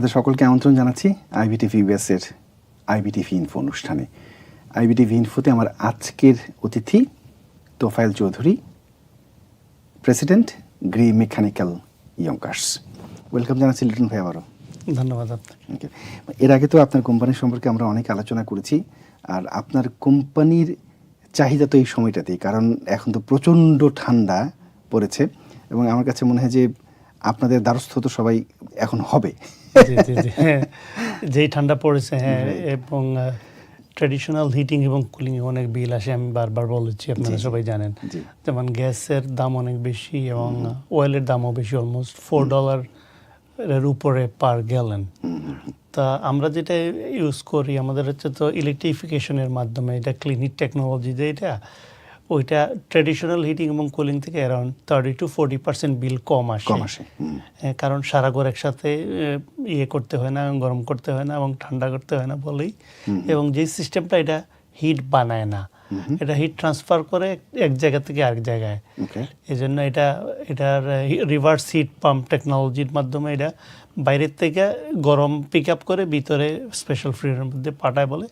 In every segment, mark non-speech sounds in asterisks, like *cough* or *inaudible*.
আপনাদের সকলকে আমন্ত্রণ জানাচ্ছি আইবিটিভি ইউএসের আইবিটিভি ইনফো অনুষ্ঠানে। আইবিটিভি ইনফোতে আমার আজকের অতিথি Tofael Chowdhury president Gree mechanical Yonkers welcome জানাচ্ছি লিটন ভাই আবারও। ধন্যবাদ আপনাকে. এর আগে তো আপনার কোম্পানি সম্পর্কে আমরা অনেক আলোচনা করেছি আর আপনার কোম্পানির চাহিদা তো এই সময়টাতেই কারণ এখন তো প্রচণ্ড ঠান্ডা পড়েছে এবং আমার কাছে মনে হয় যে আপনাদের দ্বারস্থ তো সবাই এখন হবে। জি জি জি। হ্যাঁ যেই ঠান্ডা পড়েছে হ্যাঁ এবং ট্রেডিশনাল হিটিং এবং কুলিং অনেক বিল আসে আমি বারবার বলেছি আপনারা। সবাই জানেন। যেমন গ্যাসের দাম অনেক বেশি এবং অয়েলের দামও বেশি অলমোস্ট ফোর ডলার এর উপরে পার গ্যালন তা আমরা যেটা ইউজ করি আমাদের হচ্ছে তো ইলেকট্রিফিকেশনের মাধ্যমে এটা ক্লিনিক টেকনোলজি যে এটা ওইটা ট্রেডিশনাল হিটিং এবং কুলিং থেকে around thirty to forty percent bill কম আসে। কম আসে হ্যাঁ, কারণ সারা ঘর একসাথে ইয়ে করতে হয় না গরম করতে হয় না এবং ঠান্ডা করতে হয় না বলেই। এবং যে সিস্টেমটা এটা হিট বানায় না এটা হিট ট্রান্সফার করে এক- জায়গা থেকে আরেক জায়গায়। এই জন্য এটা এটার রিভার্স হিট পাম্প টেকনোলজির মাধ্যমে এটা বাইরের থেকে গরম পিক আপ করে ভিতরে স্পেশাল ফ্রিডের মধ্যে পাঠায় বলে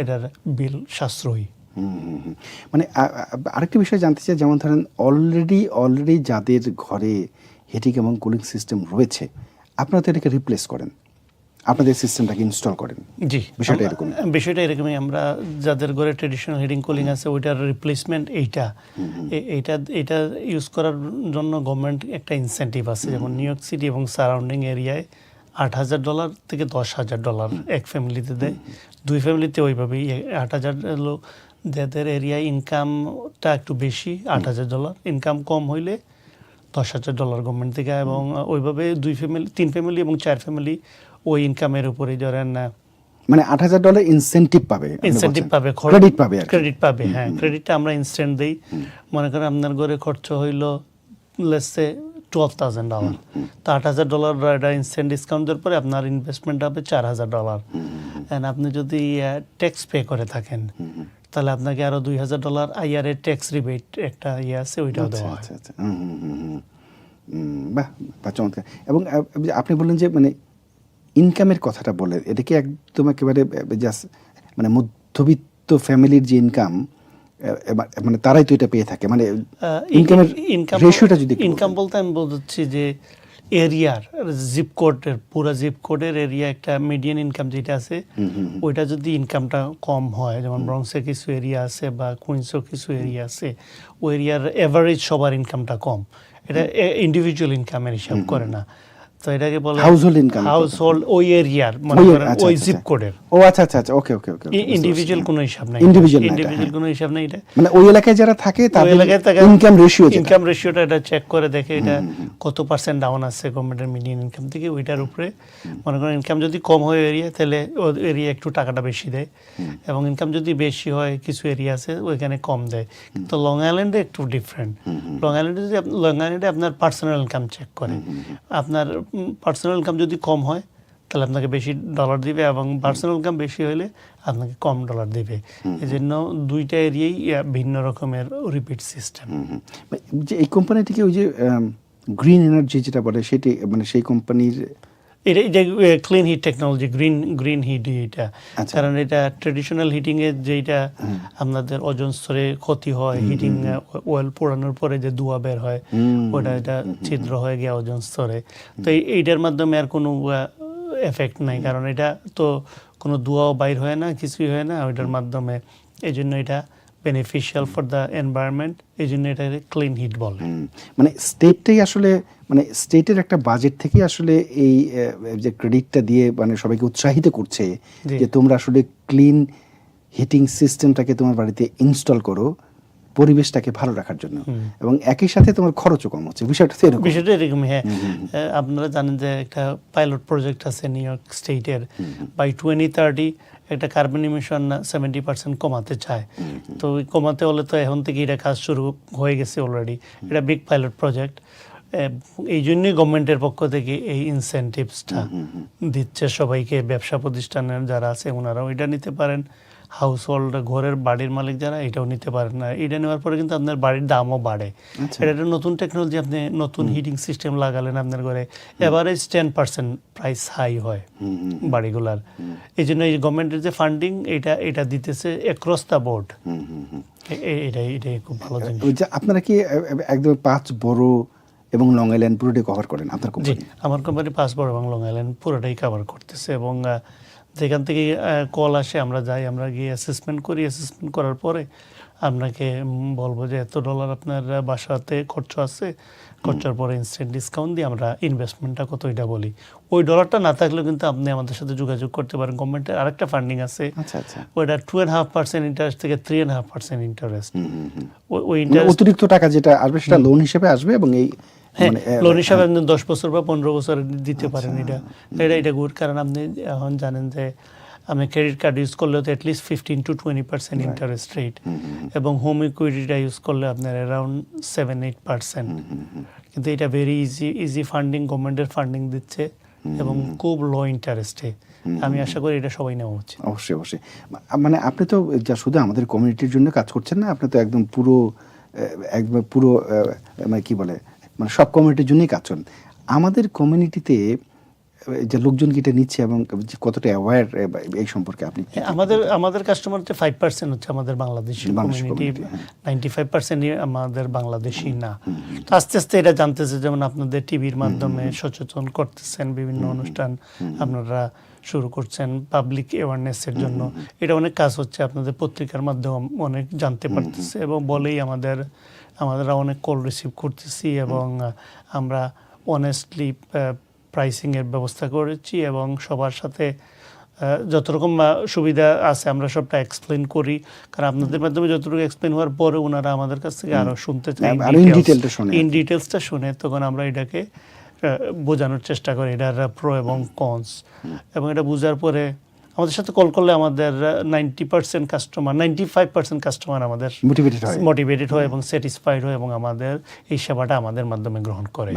এটার বিল সাশ্রয়ী। মানে আ- আ- বিষয় জানতে চাই যেমন ধরেন অলরেডি অলরেডি যাদের ঘরে হিটিং এবং কুলিং সিস্টেম রয়েছে আপনারা তো এটাকে রিপ্লেস করেন। আপনাদের সিস্টেমটাকে ইনস্টল করেন। জি। বিষয়টা এরকম বিষয়টা এরকমই আমরা যাদের ঘরে ট্রেডিশনাল হিটিং কুলিং আছে ওইটার রিপ্লেসমেন্ট এইটা। এইটা এটা ইউজ করার জন্য গভর্নমেন্ট একটা ইনসেন্টিভ আছে যেমন নিউ ইয়র্ক সিটি এবং সারাউন্ডিং এরিয়ায় আট হাজার ডলার থেকে দশ হাজার ডলার এক ফ্যামিলিতে দেয়। দুই ফ্যামিলিতে ওইভাবেই আট হাজার যাদের এরিয়ায় ইনকামটা একটু বেশি আট হাজার ডলার ইনকাম কম হইলে দশ হাজার ডলার গভর্নমেন্ট থেকে এবং ওইভাবে দুই ফ্যামিলি তিন ফ্যামিলি এবং চার ফ্যামিলি ওই ইনকামের উপরে ধরেন মানে আট হাজার ডলার ইনসেন্টিভ পাবে ইনসেন্টিভ পাবে ক্রেডিট পাবে ক্রেডিট পাবে হ্যাঁ ক্রেডিটটা আমরা ইনস্ট্যান্ট দিই। মনে করেন আপনার ঘরে খরচ হইল লেসে টুয়েলভ থাউজেন্ড ডলার তো আট হাজার ডলার এটা ইনস্ট্যান্ট ডিসকাউন্ট দেওয়ার পরে আপনার ইনভেস্টমেন্ট হবে চার হাজার ডলার অ্যান্ড আপনি যদি ট্যাক্স পে করে থাকেন তাহলে আপনাকে আরও দুই হাজার ডলার আইআরএ ট্যাক্স রিবেট একটা ইয়ে আছে ওইটাও আচ্ছা দেওয়া হয়। আচ্ছা আচ্ছা। বাহ বাহ চমৎকার। এবং আপনি বললেন যে মানে ইনকামের কথাটা বলে এটা কি একদম একেবারে জাস্ট মানে মধ্যবিত্ত ফ্যামিলির যে ইনকাম মানে তারাই তো এটা পেয়ে থাকে। মানে ইনকামের ইনকাম রেশিওটা যদি ইনকাম বলতে আমি বলছি যে এরিয়ার জিপ কোডের পুরো জিপ কোডের এরিয়া একটা মিডিয়ান ইনকাম যেটা আছে ওইটা যদি ইনকামটা কম হয় যেমন ব্রংসে কিছু এরিয়া আছে বা কুইন্সও কিছু এরিয়া আছে ওই এরিয়ার এভারেজ সবার ইনকামটা কম। এটা ইন্ডিভিজুয়াল ইনকামের হিসাব করে না। তো এটাকে বলে Household income এর কথা। হাউস হোল্ড ওই এরিয়ার মনে ওই- আচ্ছা, ওই আচ্ছা, জিপ আচ্ছা। কোডের ও আচ্ছা আচ্ছা আচ্ছা ওকে ওকে ওকে ইন্ডিভিজুয়াল কোনো হিসাব নাই। ইন্ডিভিজুয়াল হ্যাঁ। কোনো হিসাব নেই এটা। মানে ওই এলাকায় যারা থাকে তাদের এলাকায় ইনকাম রেশিও ইনকাম রেশিওটা এটা চেক করে দেখে এটা কত পার্সেন্ট ডাউন আছে গভর্নমেন্টের মিডিয়ান ইনকাম থেকে ওইটার উপরে মনে করেন ইনকাম যদি কম হয় এরিয়া তাহলে ও এরিয়া একটু টাকাটা বেশি দেয়। এবং ইনকাম যদি বেশি হয় কিছু এরিয়া আছে ওইখানে কম দেয়। কিন্তু লং আইল্যান্ডে একটু ডিফারেন্ট লং আইল্যান্ডে যদি লং আইল্যান্ডে আপনার পার্সোনাল ইনকাম চেক করে। আপনার পার্সোনাল ইনকাম যদি কম হয় তাহলে আপনাকে বেশি ডলার দিবে এবং পার্সোনাল ইনকাম বেশি হলে আপনাকে কম ডলার দিবে। এই জন্য দুইটা এরিয়াই ভিন্ন রকমের রিপিট সিস্টেম। মানে যে এই কোম্পানিটিকে ওই যে গ্রিন এনার্জি যেটা বলে সেটি মানে সেই কোম্পানির এটা এটা clean heat technology green green heat এটা। আচ্ছা। কারণ এটা ট্রেডিশনাল হিটিং এর যেটা আপনাদের ওজন স্তরে ক্ষতি হয় হিটিং ওয়েল পোড়ানোর পরে যে ধোঁয়া বের হয় ওটা এটা ছিদ্র হয়ে গিয়ে ওজন স্তরে। তো এইটার মাধ্যমে আর কোনো এফেক্ট নাই। কারণ এটা তো কোনো ধোঁয়াও বাইর হয় না কিছুই হয় না ওইটার মাধ্যমে। এই জন্য এটা বেনিফিশিয়াল ফর দ্য এনভায়রনমেন্ট এই জন্য এটাকে ক্লিন হিট বলে। মানে স্টেটটাই আসলে মানে স্টেটের একটা বাজেট থেকে আসলে এই যে ক্রেডিটটা দিয়ে মানে সবাইকে উৎসাহিত করছে যে তোমরা আসলে ক্লিন হিটিং সিস্টেমটাকে তোমার বাড়িতে ইনস্টল করো। পরিবেশটাকে ভালো রাখার জন্য। এবং একই সাথে তোমার খরচও কম হচ্ছে বিষয়টা তো এরকম। বিষয়টা এরকম হ্যাঁ। আপনারা জানেন যে একটা পাইলট প্রজেক্ট আছে নিউ ইয়র্ক স্টেটের বাই টোয়েন্টি থার্টি একটা কার্বন ইমিশন সেভেন্টি পার্সেন্ট কমাতে চায়। তো কমাতে হলে তো এখন থেকে এটা কাজ শুরু হয়ে গেছে অলরেডি এটা বিগ পাইলট প্রজেক্ট এই জন্যই গভর্নমেন্টের পক্ষ থেকে এই ইনসেন্টিভসটা দিচ্ছে সবাইকে ব্যবসা প্রতিষ্ঠানের যারা আছে ওনারাও এটা নিতে পারেন। হাউস হোল্ড ঘরের বাড়ির মালিক যারা এটাও নিতে পারেন না। এটা নেওয়ার পরে কিন্তু আপনার বাড়ির দামও বাড়ে। আচ্ছা। এটা একটা নতুন টেকনোলজি আপনি নতুন হিটিং সিস্টেম লাগালেন আপনার ঘরে average ten percent price high হয় বাড়িগুলার। এই জন্য এই গভর্নমেন্টের যে ফান্ডিং এটা এটা দিতেছে অ্যাক্রস দ্য বোর্ড। এটাই এটাই খুব ভালো জিনিস। আপনারা কি একদম পাঁচ বড় এবং লং আইল্যান্ড পুরোটাই কভার করেন আপনার কোম্পানি আমার কোম্পানি পাসপোর্ট এবং লং আইল্যান্ড পুরোটাই কভার করতেছে এবং যেখান থেকে কল আসে আমরা যাই আমরা গিয়ে অ্যাসেসমেন্ট করি। অ্যাসেসমেন্ট করার পরে আপনাকে বলব যে এত ডলার আপনার বাসাতে খরচ আছে। খরচার পরে ইনস্ট্যান্ট ডিসকাউন্ট দিয়ে আমরা ইনভেস্টমেন্টটা কত এটা বলি। ওই ডলারটা না থাকলেও কিন্তু আপনি আমাদের সাথে যোগাযোগ করতে পারেন। গভর্নমেন্টের আরেকটা ফান্ডিং আছে। আচ্ছা আচ্ছা। ওইটা two and half percent interest থেকে three and half percent interest. ওই মানে অতিরিক্ত টাকা যেটা আসবে সেটা লোন হিসেবে আসবে এবং এই হ্যাঁ মানে, লোন হিসাবে আপনি দশ বছর বা পনেরো বছর দিতে পারেন এটা এটা এটা গুড। কারণ আপনি এখন জানেন যে আপনি ক্রেডিট কার্ড ইউজ করলেও তো at least fifteen to twenty percent interest rate এবং হোম ইকুইটিটা ইউজ করলে আপনার অ্যারাউন্ড সেভেন এইট পার্সেন্ট কিন্তু এটা ভেরি ইজি ইজি ফান্ডিং গভর্নমেন্টের ফান্ডিং দিচ্ছে এবং খুব লো ইন্টারেস্টে আমি আশা করি এটা সবাই নেওয়া উচিত। অবশ্যই অবশ্যই। মানে আপনি তো যা শুধু আমাদের কমিউনিটির জন্য কাজ করছেন না আপনি তো একদম পুরো একদম পুরো মানে কি বলে মানে সব কমিউনিটির জন্যই কাজ করেন আমাদের কমিউনিটিতে যে লোকজন কি এটা নিচ্ছে এবং কতটা অ্যাওয়্যার এই সম্পর্কে আপনি হ্যাঁ, আমাদের আমাদের কাস্টমার যে ফাইভ পার্সেন্ট হচ্ছে আমাদের Bangladeshi community. Ninety five percent আমাদের বাংলাদেশি না। তো আস্তে আস্তে এটা জানতেছে যেমন আপনাদের টিভির মাধ্যমে সচেতন করতেছেন বিভিন্ন অনুষ্ঠান আপনারা শুরু করছেন পাবলিক অ্যাওয়ারনেসের জন্য। এটা অনেক কাজ হচ্ছে আপনাদের পত্রিকার মাধ্যমে অনেক জানতে পারতেছে এবং বলেই আমাদের আমাদের অনেক কল রিসিভ করতেছি এবং আমরা অনেস্টলি প্রাইসিংয়ের ব্যবস্থা করেছি এবং সবার সাথে যত রকম সুবিধা আছে আমরা সবটা এক্সপ্লেন করি। কারণ আপনাদের মাধ্যমে যতটুকু এক্সপ্লেন হওয়ার পরে ওনারা আমাদের কাছ থেকে আরও শুনতে শুনে। ইন ডিটেলসটা শুনে তখন আমরা এটাকে বোঝানোর চেষ্টা করি এটার প্রো এবং কনস এবং এটা বোঝার পরে আমাদের সাথে কল করলে আমাদের ninety percent customer ninety five percent customer আমাদের মোটিভেটেড হয়। মোটিভেটেড হয় এবং স্যাটিসফাইড হয় এবং আমাদের এই সেবাটা আমাদের মাধ্যমে গ্রহণ করে।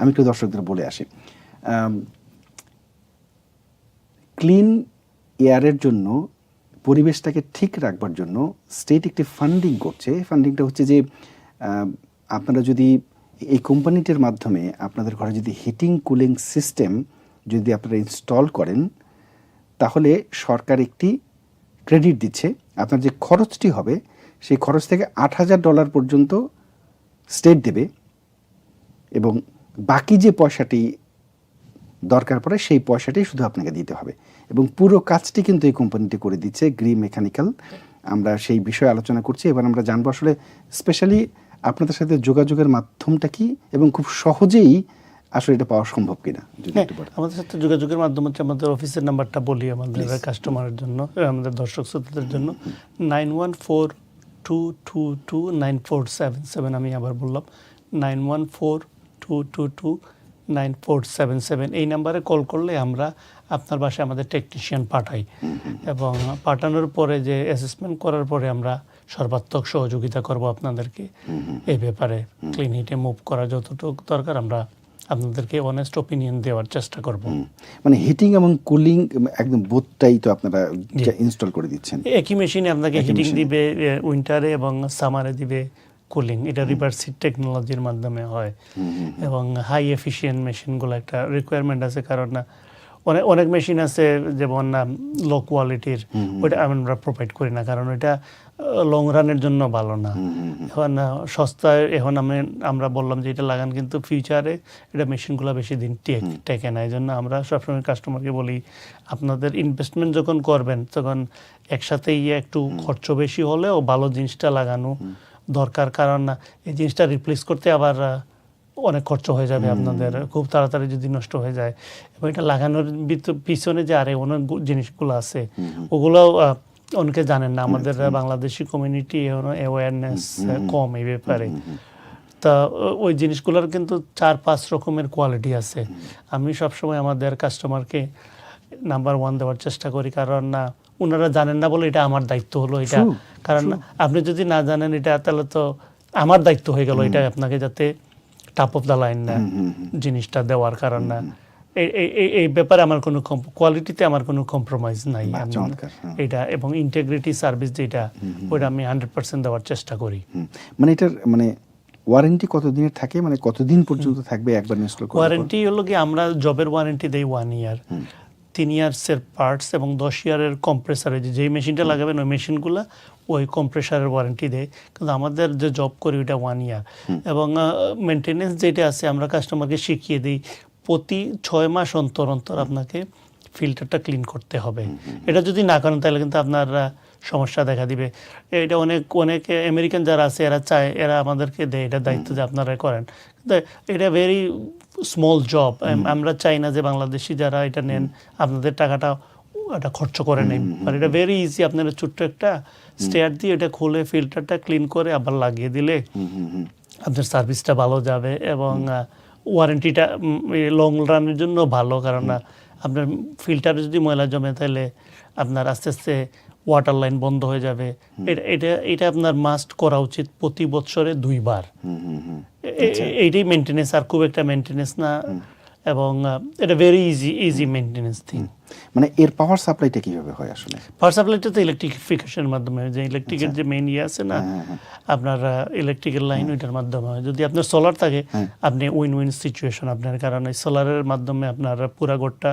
আমি একটু দর্শকদের বলে আসি। ক্লিন এয়ারের জন্য পরিবেশটাকে ঠিক রাখবার জন্য স্টেট একটি ফান্ডিং করছে। ফান্ডিংটা হচ্ছে যে আপনারা যদি এই কোম্পানিটির মাধ্যমে আপনাদের ঘরে যদি হিটিং কুলিং সিস্টেম যদি আপনারা ইনস্টল করেন তাহলে সরকার একটি ক্রেডিট দিচ্ছে। আপনার যে খরচটি হবে, সেই খরচ থেকে আট হাজার ডলার পর্যন্ত স্টেট দেবে এবং বাকি যে পয়সাটি দরকার পড়ে, সেই পয়সাটি শুধু আপনাকে দিতে হবে। এবং পুরো কাজটি কিন্তু এই কোম্পানিটি করে দিচ্ছে গ্রি মেকানিক্যাল। আমরা সেই বিষয়ে আলোচনা করছি। এবার আমরা জানব আসলে স্পেশালি আপনাদের সাথে যোগাযোগের মাধ্যমটা কি এবং খুব সহজেই আসলে এটা পাওয়া সম্ভব কিনা হ্যাঁ। আমাদের সাথে যোগাযোগের মাধ্যম হচ্ছে আমাদের অফিসের নাম্বারটা বলি আমাদের কাস্টমারের জন্য আমাদের দর্শক শ্রোতাদের জন্য। Nine one four two two two nine four seven seven আমি আবার বললাম nine one four two two two nine four seven seven. এই নাম্বারে কল করলে আমরা আপনার বাসায় আমাদের টেকনিশিয়ান পাঠাই। এবং পাঠানোর পরে যে অ্যাসেসমেন্ট করার পরে আমরা সর্বাত্মক সহযোগিতা করব আপনাদেরকে। এই ব্যাপারে ক্লিন হিটে মুভ করা যতটুকু দরকার আমরা আপনাদেরকে অনেস্ট ওপিনিয়ন দেওয়ার চেষ্টা করব। মানে হিটিং এবং কুলিং একদম বোধটাই তো আপনারা ইনস্টল করে দিচ্ছেন। একই মেশিনে আপনাকে হিটিং দিবে উইন্টারে এবং সামারে দিবে কুলিং এটা রিভার্স হিট টেকনোলজির মাধ্যমে হয়। এবং হাই এফিসিয়েন্ট মেশিনগুলো একটা রিকোয়ারমেন্ট আছে কারণ না অনেক অনেক মেশিন আছে যেমন লো কোয়ালিটির ওইটা আমরা প্রোভাইড করি না কারণ ওইটা লং রানের জন্য ভালো না। এখন সস্তায় এখন আমি আমরা বললাম যে এটা লাগান কিন্তু ফিউচারে এটা মেশিনগুলো বেশি দিন টেকে না এই জন্য আমরা সবসময় কাস্টমারকে বলি আপনাদের ইনভেস্টমেন্ট যখন করবেন তখন একসাথে ইয়ে একটু খরচ বেশি হলেও ভালো জিনিসটা লাগানো দরকার কারণ এই জিনিসটা রিপ্লেস করতে আবার অনেক খরচ হয়ে যাবে আপনাদের খুব তাড়াতাড়ি যদি নষ্ট হয়ে যায়। এবং এটা লাগানোর পিছনে যে আরে অনেক জিনিসগুলো আছে ওগুলো অনেকে জানেন না আমাদের বাংলাদেশি কমিউনিটি অ্যাওয়ারনেস কম এই ব্যাপারে। তা ওই জিনিসগুলোর কিন্তু চার পাঁচ রকমের কোয়ালিটি আছে। আমি সবসময় আমাদের কাস্টমারকে নাম্বার ওয়ান দেওয়ার চেষ্টা করি কারণ না ওনারা জানেন না বলে এটা আমার দায়িত্ব হলো এটা। কারণ আপনি যদি না জানেন এটা তাহলে তো আমার দায়িত্ব হয়ে গেল এটা আপনাকে যাতে টপ অফ দ্য লাইন না জিনিসটা দেওয়ার কারণ না। এই- ব্যাপারে আমার কোনো কোয়ালিটিতে আমার কোনো কম্প্রোমাইজ নাই। হ্যাঁ। এটা এবং ইন্টেগ্রিটি সার্ভিস যেটা ওইটা আমি হান্ড্রেড পার্সেন্ট দেওয়ার চেষ্টা করি। মানে এটার মানে ওয়ারেন্টি কতদিনের থাকে? মানে কতদিন পর্যন্ত থাকবে? একবার ইনস্টল করার ওয়ারেন্টি হলো কি আমরা জবের ওয়ারেন্টি দেই ওয়ান ইয়ার তিন ইয়ার্সের পার্টস এবং দশ ইয়ারের কম্প্রেসারে যেই মেশিনটা লাগাবেন ওই মেশিনগুলো ওই কম্প্রেসারের ওয়ারেন্টি দেয়। কিন্তু আমাদের যে জব করি ওইটা ওয়ান ইয়ার এবং মেনটেনেন্স যেটা আছে আমরা কাস্টমারকে শিখিয়ে দিই প্রতি ছয় মাস অন্তর অন্তর আপনাকে ফিল্টারটা ক্লিন করতে হবে। এটা যদি না করেন তাহলে কিন্তু আপনার সমস্যা দেখা দিবে। এটা অনেক অনেক আমেরিকান যারা আছে এরা চায় এরা আমাদেরকে দেয় এটা দায়িত্ব যে আপনারা করেন। কিন্তু এটা ভেরি স্মল জব আমরা চাই না যে বাংলাদেশি যারা এটা নেন আপনাদের টাকাটা এটা খরচ করে নেই আর এটা ভেরি ইজি আপনারা ছোট্ট একটা স্টেয়ার দিয়ে এটা খুলে ফিল্টারটা ক্লিন করে আবার লাগিয়ে দিলে। আপনার সার্ভিসটা ভালো যাবে এবং ওয়ারেন্টিটা লং রানের জন্য ভালো। কারণ আপনার ফিল্টারে যদি ময়লা জমে তাহলে আপনার আস্তে আস্তে ওয়াটার লাইন বন্ধ হয়ে যাবে। এটা এটা এটা আপনার মাস্ট করা উচিত প্রতি বছরে দুইবার। এইটাই মেনটেনেন্স আর খুব একটা মেনটেনেন্স না। এবং এটা very easy easy maintenance thing মানে এর পাওয়ার সাপ্লাইটা কীভাবে হয় আসলে? পাওয়ার সাপ্লাইটা তো ইলেকট্রিফিকেশনের মাধ্যমে যে ইলেকট্রিকের যে মেইন ইয়ে আছে না হ্যাঁ, হ্যাঁ। আপনার ইলেকট্রিক্যাল লাইন ওইটার মাধ্যমে হয়। যদি আপনার সোলার থাকে হ্যাঁ। আপনি উইন উইন সিচুয়েশন আপনার। কারণ সোলারের মাধ্যমে আপনার পুরা ঘরটা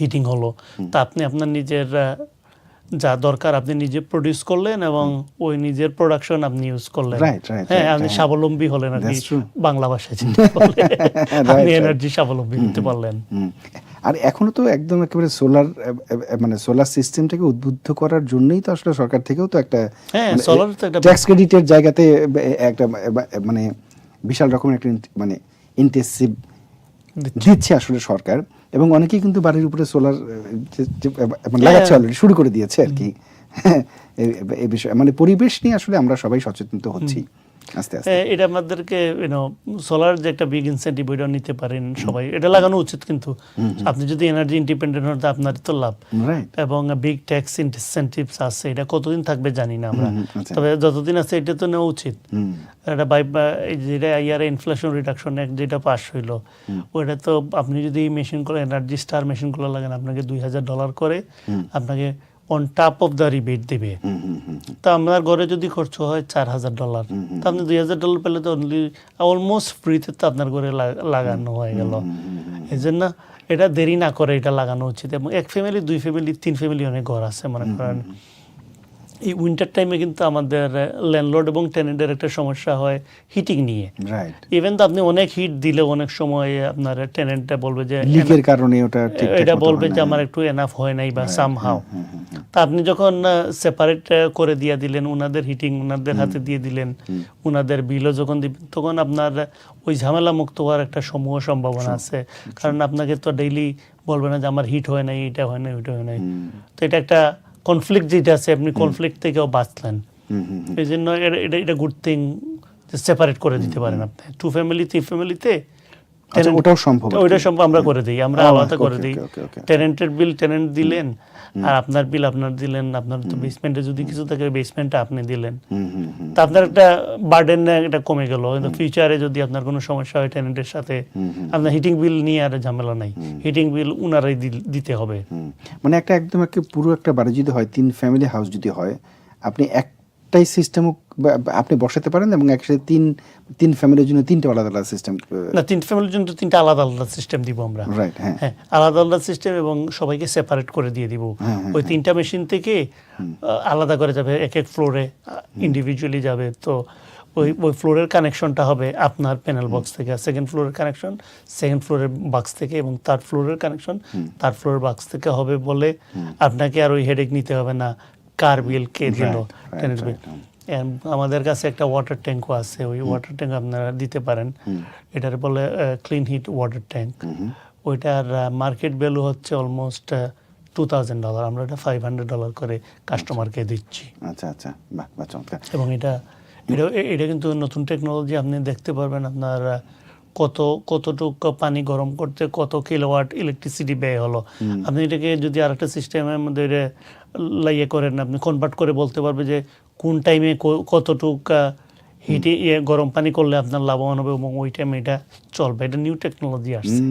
হিটিং হলো। তা আপনি আপনার নিজের যা দরকার আপনি নিজে প্রডিউস করলেন এবং ওই নিজের প্রোডাকশন আপনি ইউজ করলেন। হ্যাঁ আপনি। স্বাবলম্বী হলেন আর কি বাংলা ভাষায় *laughs* বলে। আপনি এনার্জি স্বাবলম্বী হতে পারলেন। আর এখনও তো একদম একেবারে সোলার মানে সোলার সিস্টেমটাকে উদ্বুদ্ধ করার জন্যই তো আসলে সরকার থেকেও তো একটা হ্যাঁ, solar তো একটা- ট্যাক্স ক্রেডিটের জায়গাতে একটা মানে বিশাল রকমের একটা মানে ইন্টেন্সিভ দিচ্ছে আসলে সরকার। এবং অনেকেই কিন্তু বাড়ির উপরে সোলার হ্যাঁ। লাগাচ্ছে অলরেডি শুরু করে দিয়েছে আর কি। হ্যাঁ, এই- বিষয়ে মানে পরিবেশ নিয়ে আসলে আমরা সবাই সচেতন হচ্ছি। হ্যাঁ, এটা আমাদেরকে ইউনো সোলার যে একটা বিগ ইনসেন্টিভ ওইটা নিতে পারেন সবাই। এটা লাগানো উচিত কিন্তু। আপনি যদি এনার্জি ইন্ডিপেন্ডেন্ট হন আপনার তো লাভ। এবং বিগ ট্যাক্স ইনসেন্টিভস আছে এটা কতদিন থাকবে জানি না আমরা। আচ্ছা। তবে যতদিন আছে এটা তো নেওয়া উচিত। এটা বাই যেটা ইয়ার ইনফ্লেশন রিডাকশন যেটা পাস হইল ওইটা তো আপনি যদি মেশিনগুলো এনার্জি স্টার মেশিনগুলো লাগান আপনাকে দুই হাজার ডলার করে আপনাকে on top of the rebate দেবে। তা আপনার ঘরে যদি খরচ হয় চার হাজার ডলার তা আপনি দুই হাজার ডলার পেলে তো অনলি অলমোস্ট ফ্রিতে তো আপনার ঘরে লাগানো হয়ে গেল। এই জন্য এটা দেরি না করে এটা লাগানো উচিত এবং এক ফ্যামিলি দুই ফ্যামিলি তিন ফ্যামিলি অনেক ঘর আছে মনে করেন। এই উইন্টার টাইমে কিন্তু আমাদের ল্যান্ডলর্ড এবং টেনেন্টের একটা সমস্যা হয় হিটিং নিয়ে। রাইট ইভেন তো আপনি অনেক হিট দিলে অনেক সময় আপনার টেনেন্টটা বলবে যে লিকের কারণে ওটা এটা বলবে যে আমার একটু এনাফ হয় নাই বা সাম হাও। তা আপনি যখন সেপারেট করে দিয়ে দিলেন ওনাদের হিটিং ওনাদের হাতে দিয়ে দিলেন ওনাদের বিলও যখন দিবেন তখন আপনার ওই ঝামেলা মুক্ত হওয়ার একটা সমূহ সম্ভাবনা আছে। কারণ আপনাকে তো ডেইলি বলবে না যে আমার হিট হয় নাই এটা হয় না ওইটা হয় নাই। তো এটা একটা কনফ্লিক্ট যেটা আছে আপনি কনফ্লিক্ট থেকেও বাঁচলেন। এই জন্য এটা- এটা গুড থিং সেপারেট করে দিতে পারেন আপনি। টু ফ্যামিলি থ্রি ফ্যামিলিতে ওটাও সম্ভব আর সম্ভব আমরা করে দিই আমরা আলাদা করে দিই. টেনেন্টের বিল টেনেন্ট দিলেন আর আপনার বিল আপনার দিলেন আপনার তো বেসমেন্টে যদি কিছু থাকে বেসমেন্টটা আপনি দিলেন। তা আপনার একটা বার্ডেন এটা কমে গেল। কিন্তু ফিউচারে যদি আপনার কোনো সমস্যা হয় টেনেন্টের সাথে আপনার হিটিং বিল নিয়ে আর ঝামেলা নাই। হিটিং বিল উনারাই দিতে হবে। মানে একটা একদম একটা পুরো একটা বাড়ি যদি হয় তিন ফ্যামিলি হাউস যদি হয় আপনি একটাই সিস্টেম আপনি বসাতে পারেন এবং একসাথে তিন তিন ফ্যামিলির জন্য তিনটা আলাদা আলাদা সিস্টেম না তিন ফ্যামিলির জন্য তিনটা আলাদা আলাদা সিস্টেম দিব আমরা। রাইট হ্যাঁ। হ্যাঁ আলাদা আলাদা সিস্টেম এবং সবাইকে সেপারেট করে দিয়ে দিব। হ্যাঁ, হ্যাঁ, ওই তিনটা মেশিন থেকে আলাদা করে যাবে এক এক ফ্লোরে ইন্ডিভিজুয়ালি যাবে। তো ওই ওই ফ্লোরের কানেকশনটা হবে আপনার প্যানেল বক্স থেকে। সেকেন্ড ফ্লোরের কানেকশন সেকেন্ড ফ্লোরের বাক্স থেকে এবং থার্ড ফ্লোরের কানেকশন থার্ড ফ্লোরের বাক্স থেকে হবে বলে আপনাকে আর ওই হেডেক নিতে হবে না। কার বিল কে দিল? আমাদের কাছে একটা ওয়াটার ট্যাঙ্কও আছে ওই ওয়াটার ট্যাঙ্ক আপনারা দিতে পারেন। এটার বলে ক্লিন হিট ওয়াটার ট্যাঙ্ক ওইটার মার্কেট ভ্যালু হচ্ছে অলমোস্ট টু থাউজেন্ড ডলার আমরা এটা ফাইভ হান্ড্রেড ডলার করে কাস্টমারকে দিচ্ছি। আচ্ছা আচ্ছা। বাহ বাহ চমৎকার। এবং এটা এটা এটা কিন্তু নতুন টেকনোলজি আপনি দেখতে পারবেন আপনার কত কতটুকু পানি গরম করতে কত কিলোওয়াট ইলেকট্রিসিটি ব্যয় হলো? আপনি এটাকে যদি আরেকটা সিস্টেমের মধ্যে লাইয়ে করেন আপনি কনভার্ট করে বলতে পারবে যে কোন টাইমে কতটুক হিটে ইয়ে গরম পানি করলে আপনার লাভবান হবে এবং ওই টাইমে এটা চলবে। এটা নিউ টেকনোলজি আসছে।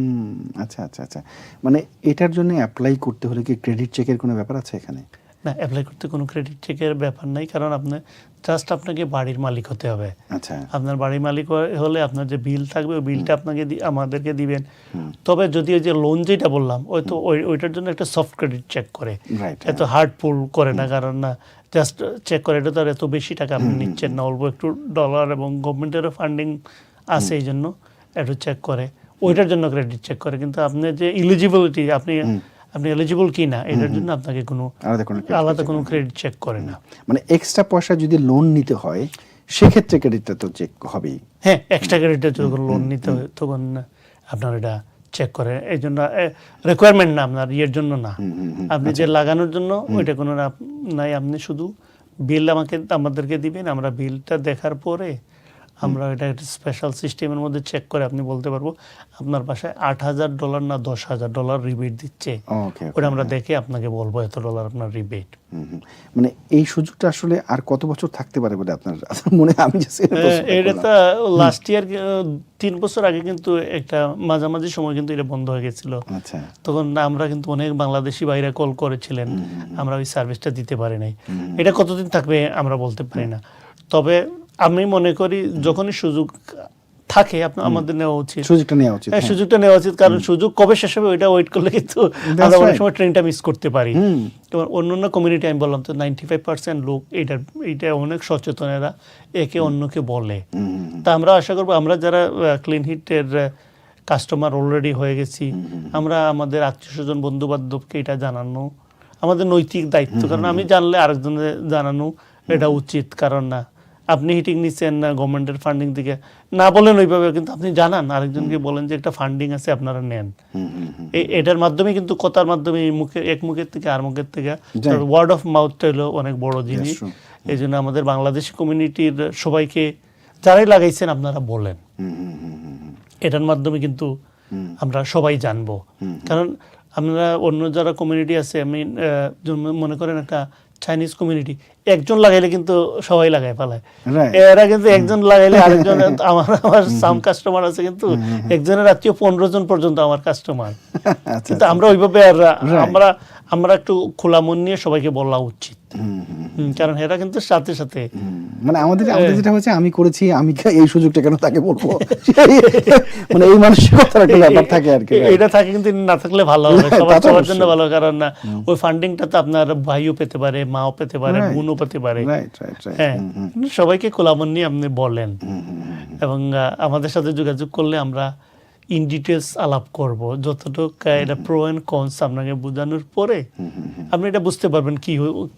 আচ্ছা আচ্ছা আচ্ছা। মানে এটার জন্য অ্যাপ্লাই করতে হলে কি ক্রেডিট চেকের কোনো ব্যাপার আছে এখানে? না অ্যাপ্লাই করতে কোনো ক্রেডিট চেকের ব্যাপার নাই কারণ আপনার জাস্ট আপনাকে বাড়ির মালিক হতে হবে। আচ্ছা। আপনার বাড়ির মালিক হলে আপনার যে বিল থাকবে ওই বিলটা আপনাকে আমাদেরকে দিবেন। তবে যদি ওই যে লোন যেটা বললাম ওই তো ওই- ওইটার জন্য একটা সফট ক্রেডিট চেক করে। এত হার্ড পুল করে না কারণ না জাস্ট চেক করে এটা তো আর এত বেশি টাকা আপনি নিচ্ছেন না অল্প একটু ডলার এবং গভর্নমেন্টেরও ফান্ডিং আছে এই জন্য একটু চেক করে। ওইটার জন্য ক্রেডিট চেক করে কিন্তু আপনার যে ইলিজিবিলিটি আপনি আপনি এলিজিবল কি না এটার জন্য আপনাকে কোনো আলাদা কোনো। ক্রেডিট চেক করে না। মানে এক্সট্রা পয়সা যদি লোন নিতে হয় সেক্ষেত্রে ক্রেডিটটা তো চেক হবেই। হ্যাঁ এক্সট্রা ক্রেডিটের যখন লোন নিতে হয় তখন আপনার এটা চেক করে এই জন্য রিকোয়ারমেন্ট না আপনার ইয়ের জন্য না। আপনি যে লাগানোর জন্য ওইটা কোনো নাই। আপনি শুধু বিল আমাকে আমাদেরকে দিবেন আমরা বিলটা দেখার পরে আমরা এটা একটা স্পেশাল সিস্টেমের মধ্যে চেক করে আপনি বলতে পারব আপনার বাসায় আট হাজার ডলার না দশ হাজার ডলার রিবেট দিচ্ছে। ওটা আমরা দেখে আপনাকে বলব এত ডলার আপনার রিবেট মানে এই সুযোগটা আসলে আর কত বছর থাকতে পারে বলে আপনার? আপনার মনে আমি এটা তো লাস্ট ইয়ার তিন বছর আগে কিন্তু একটা মাঝামাঝি সময় কিন্তু এটা বন্ধ হয়ে গেছিল। আচ্ছা। তখন আমরা কিন্তু অনেক বাংলাদেশি বাইরে কল করেছিলেন। আমরা ওই সার্ভিসটা দিতে পারি নাই। এটা কতদিন থাকবে আমরা বলতে পারি না। তবে আমি মনে করি যখনই সুযোগ থাকে আপনার আমাদের নেওয়া উচিত। সুযোগটা নেওয়া উচিত হ্যাঁ হ্যাঁ। সুযোগটা নেওয়া উচিত কারণ সুযোগ কবে শেষ হবে ওইটা ওয়েট করলে কিন্তু আমরা অনেক সময় ট্রেনটা মিস করতে পারি। এবং অন্য অন্য কমিউনিটি আমি বললাম তো নাইনটি ফাইভ পার্সেন্ট লোক এটা এইটা অনেক সচেতন এরা একে অন্যকে বলে। তা আমরা আশা করব আমরা যারা ক্লিন হিটের কাস্টমার অলরেডি হয়ে গেছি আমরা আমাদের আত্মীয় স্বজন বন্ধু বান্ধবকে এটা জানানো আমাদের নৈতিক দায়িত্ব কারণ আমি জানলে আরেকজনের জানানো এটা উচিত কারণ না আপনি হিটিং নিচ্ছেন না গভর্নমেন্টের ফান্ডিং থেকে না বলেন ওইভাবে কিন্তু আপনি জানান আরেকজনকে বলেন যে একটা ফান্ডিং আছে আপনারা নেন। এটার মাধ্যমে কিন্তু কথার মাধ্যমে মুখে এক মুখের থেকে আর মুখের থেকে ওয়ার্ড অফ মাউথটা হলো অনেক বড় জিনিস। এই জন্য আমাদের বাংলাদেশি কমিউনিটির সবাইকে যারাই লাগাইছেন আপনারা বলেন। এটার মাধ্যমে কিন্তু আমরা সবাই জানব। কারণ আমরা অন্য যারা কমিউনিটি আছে আমি মনে করেন একটা চাইনিজ কমিউনিটি একজন লাগাইলে কিন্তু সবাই লাগাই ফেলায় এরা কিন্তু একজন লাগাইলে আরেকজন *laughs* আমার আমার সাম কাস্টমার আছে কিন্তু একজনের আত্মীয় পনেরো জন পর্যন্ত আমার কাস্টমার *laughs* আচ্ছা কিন্তু আমরা ওইভাবে আর আমরা আমরা একটু খোলা মন নিয়ে সবাইকে বলা উচিত। কারণ এরা কিন্তু সাথে সাথে। মানে আমাদের আমাদের যেটা হচ্ছে আমি করেছি আমি এই সুযোগটা কেন তাকে বলব? *laughs* মানে এই মানসিকতার একটা ব্যাপার থাকে আর কি এটা থাকে কিন্তু না থাকলে ভালো হবে। সবার জন্য ভালো কারণ না ওই ফান্ডিংটা তো আপনার ভাইও পেতে পারে মাও পেতে পারে. বোনও পেতে পারে। হ্যাঁ সবাইকে কোলামন নিয়ে আপনি বলেন। এবং আমাদের সাথে যোগাযোগ করলে আমরা ইন ডিটেলস আলাপ করব। যতটুকু এটা প্রো অ্যান্ড কনস আপনাকে বোঝানোর পরে আপনি এটা বুঝতে পারবেন কি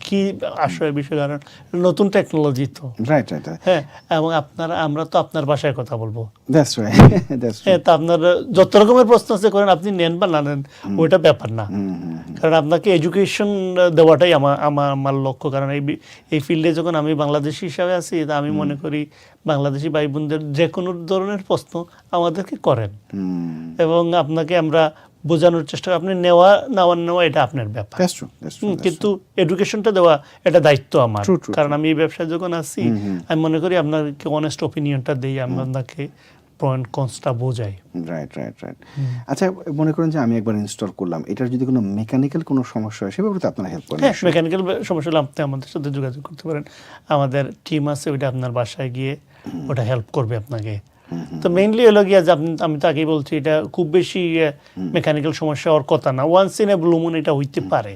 কি আশয় বিষয় কারণ নতুন টেকনোলজি তো। রাইট রাইট হ্যাঁ এবং আপনারা আমরা তো আপনার ভাষায় কথা বলব। দ্যাটস রাইট *laughs* হ্যাঁ তা আপনার যত রকমের প্রশ্ন আছে করেন আপনি নেন বা না নেন ওইটা ব্যাপার না। কারণ আপনাকে এডুকেশন দেওয়াটাই আমার আমার আমার লক্ষ্য। কারণ এই এই ফিল্ডে যখন আমি বাংলাদেশি হিসাবে আছি তা আমি মনে করি বাংলাদেশি ভাই বোনদের যে কোনো ধরনের প্রশ্ন আমাদেরকে করেন। এবং আপনাকে আমরা বোঝানোর চেষ্টা আপনি নেওয়া নেওয়া নেওয়া এটা আপনার ব্যাপার। কিন্তু এডুকেশনটা দেওয়া এটা দায়িত্ব আমার। কারণ আমি এই ব্যবসায় যখন আছি আমি মনে করি আপনাকে অনেস্ট ওপিনিয়নটা দিই আমি আপনাকে পয়েন্ট কনসটা বোঝাই। রাইট রাইট রাইট আচ্ছা মনে করেন যে আমি একবার ইনস্টল করলাম এটার যদি কোনো মেকানিক্যাল কোনো সমস্যা হয় সে ব্যাপারে আপনারা হেল্প করেন হ্যাঁ মেকানিক্যাল সমস্যা হলে আপনি আমাদের সাথে যোগাযোগ করতে পারেন। আমাদের টিম আছে ওইটা আপনার বাসায় গিয়ে ওটা হেল্প করবে আপনাকে। তো মেইনলি হলো গিয়ে যে আপনি আমি তো আগেই বলছি এটা খুব বেশি মেকানিক্যাল সমস্যা হওয়ার কথা না। ওয়ান্স ইন এ ব্লু এটা হইতে পারে।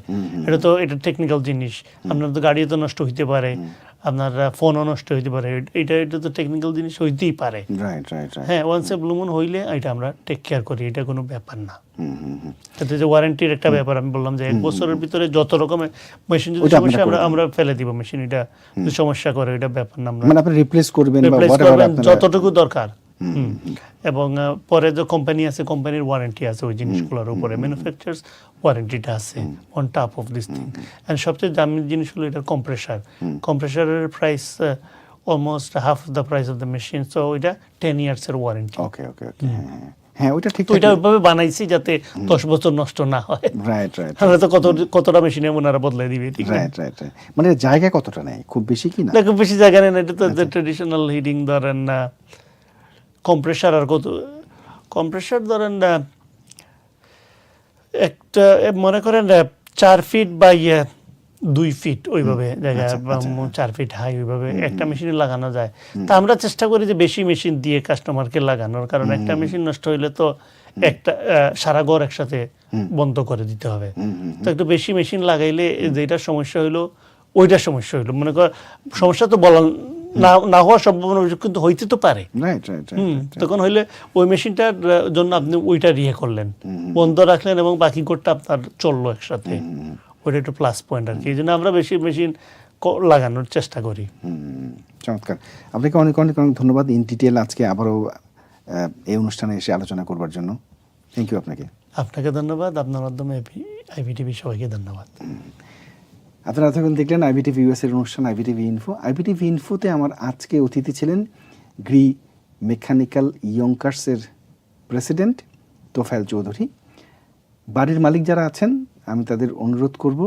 এটা তো এটা টেকনিক্যাল জিনিস। আপনার তো গাড়িও তো নষ্ট হইতে পারে। আপনার ফোনও নষ্ট হইতে পারে। এটা এটা তো টেকনিক্যাল জিনিস হইতেই পারে। হ্যাঁ ওয়ান্স এ ব্লু মুন হইলে এটা আমরা টেক কেয়ার করি। এটা কোনো ব্যাপার না। এতে যে ওয়ারেন্টির একটা ব্যাপার আমি বললাম যে এক বছরের ভিতরে যত রকমের মেশিন যদি সমস্যা আমরা আমরা ফেলে দিব মেশিন এটা সমস্যা করে এটা ব্যাপার না আমরা মানে আপনি রিপ্লেস করবেন বা যতটুকু দরকার। এবং পরে যে কোম্পানি আছে কোম্পানির ওয়ারেন্টি আছে ওই জিনিসগুলোর উপরে ম্যানুফ্যাকচার্স ওয়ারেন্টিটা আছে on top of this thing and সবচেয়ে দামি জিনিস হলো এটার compressor কম্প্রেসারের price almost half the price of the machine so এটা টেন ইয়ার্সের ওয়ারেন্টি ওকে ওকে ওকে হ্যাঁ ওইটা ঠিক ওইটা ওইভাবে বানাইছি যাতে দশ বছর নষ্ট না হয়। রাইট রাইট তো কত কতটা মেশিনে ওনারা বদলাই দিবে ঠিক রাইট রাইট মানে জায়গা কতটা নেয়? খুব বেশি কি না? খুব বেশি জায়গা নেই এটা তো আচ্ছা। ট্রেডিশনাল হিটিং ধরেন না কম্প্রেসার আর কত কম্প্রেসার ধরেন একটা মনে করেন চার ফিট বা ইয়ে দুই ফিট ওইভাবে আচ্ছা, আচ্ছা। চার ফিট হাই ওইভাবে একটা মেশিনে লাগানো যায়। তা আমরা চেষ্টা করি যে বেশি মেশিন দিয়ে কাস্টমারকে লাগানোর কারণ একটা মেশিন নষ্ট হইলে তো একটা সারা ঘর একসাথে বন্ধ করে দিতে হবে। তো একটু বেশি মেশিন লাগাইলে যেটা সমস্যা হইল ওইটা সমস্যা হইল। মনে কর সমস্যা তো বলা না না হওয়ার সম্ভাবনা কিন্তু হইতে তো পারে। তখন হইলে ওই মেশিনটার জন্য আপনি ওইটা ইয়ে করলেন। বন্ধ রাখলেন এবং বাকি কোডটা আপনার চলল একসাথে। ওইটা একটু প্লাস পয়েন্ট আর কি। এই জন্য আমরা বেশি মেশিন লাগানোর চেষ্টা করি। চমৎকার। আপনাকে অনেক অনেক অনেক ধন্যবাদ ইন ডিটেল আজকে আবারও এই অনুষ্ঠানে এসে আলোচনা করবার জন্য। থ্যাংক ইউ আপনাকে। আপনাকে ধন্যবাদ। আপনার মাধ্যমে আইবিটিভি সবাইকে ধন্যবাদ। আপনারা এতক্ষণ দেখলেন আইবিটিভি ইউএস এর অনুষ্ঠান আইবিটিভি ইনফো আইবিটিভি ইনফোতে আমার আজকে অতিথি ছিলেন গ্রি মেকানিক্যাল ইয়ংকার্সের প্রেসিডেন্ট তোফায়েল চৌধুরী। বাড়ির মালিক যারা আছেন, আমি তাদের অনুরোধ করব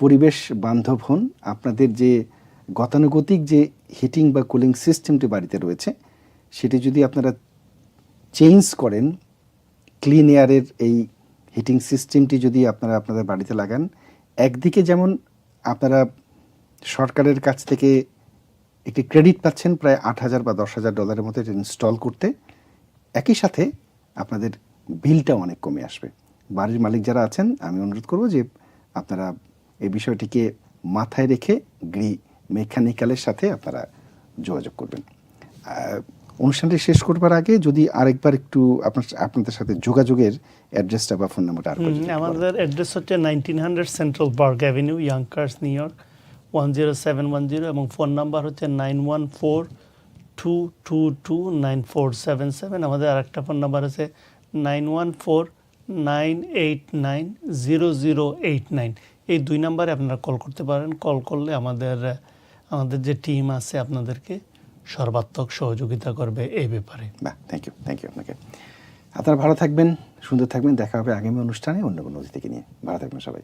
পরিবেশ বান্ধব হন। আপনাদের যে গতানুগতিক যে হিটিং বা কুলিং সিস্টেমটি বাড়িতে রয়েছে, সেটি যদি আপনারা চেঞ্জ করেন ক্লিন এয়ারের এই হিটিং সিস্টেমটি যদি আপনারা আপনাদের বাড়িতে লাগান একদিকে যেমন আপনারা সরকারের কাছ থেকে একটি ক্রেডিট পাচ্ছেন প্রায় আট হাজার বা দশ হাজার ডলারের মতো এটা ইনস্টল করতে, একই সাথে আপনাদের বিলটাও অনেক কমে আসবে। বাড়ির মালিক যারা আছেন, আমি অনুরোধ করব যে আপনারা এই বিষয়টিকে মাথায় রেখে গ্রি মেকানিক্যালের সাথে আপনারা যোগাযোগ করবেন। অনুষ্ঠানটি শেষ করবার আগে যদি আরেকবার একটু আপনার আপনাদের সাথে যোগাযোগের অ্যাড্রেসটা বা ফোন নাম্বারটা আমাদের অ্যাড্রেস হচ্ছে nineteen hundred central park avenue Yonkers New York one zero seven one zero এবং ফোন নাম্বার হচ্ছে nine one four two two two nine four seven seven আমাদের আরেকটা ফোন নাম্বার আছে nine one four nine eight nine zero zero eight nine এই দুই নাম্বারে আপনারা call করতে পারেন। কল করলে আমাদের আমাদের যে টিম আছে আপনাদেরকে সর্বাত্মক সহযোগিতা করবে এই ব্যাপারে। থ্যাংক ইউ থ্যাংক ইউ আপনাকে আপনারা ভালো থাকবেন, সুন্দর থাকবেন, দেখা হবে আগামী অনুষ্ঠানে অন্য কোনো অতিথিকে নিয়ে। ভালো থাকবেন সবাই।